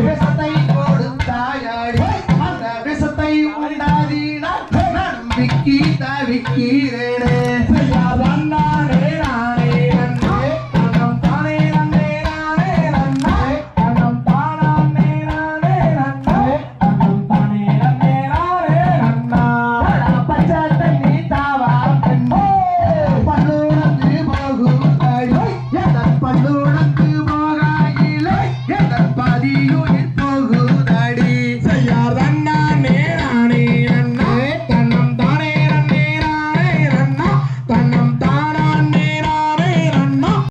விஷத்தை கொடுத்தாயாடி. அந்த விஷத்தை உண்டாதீனால் நம்பிக்கை தவிக்கிறேனே.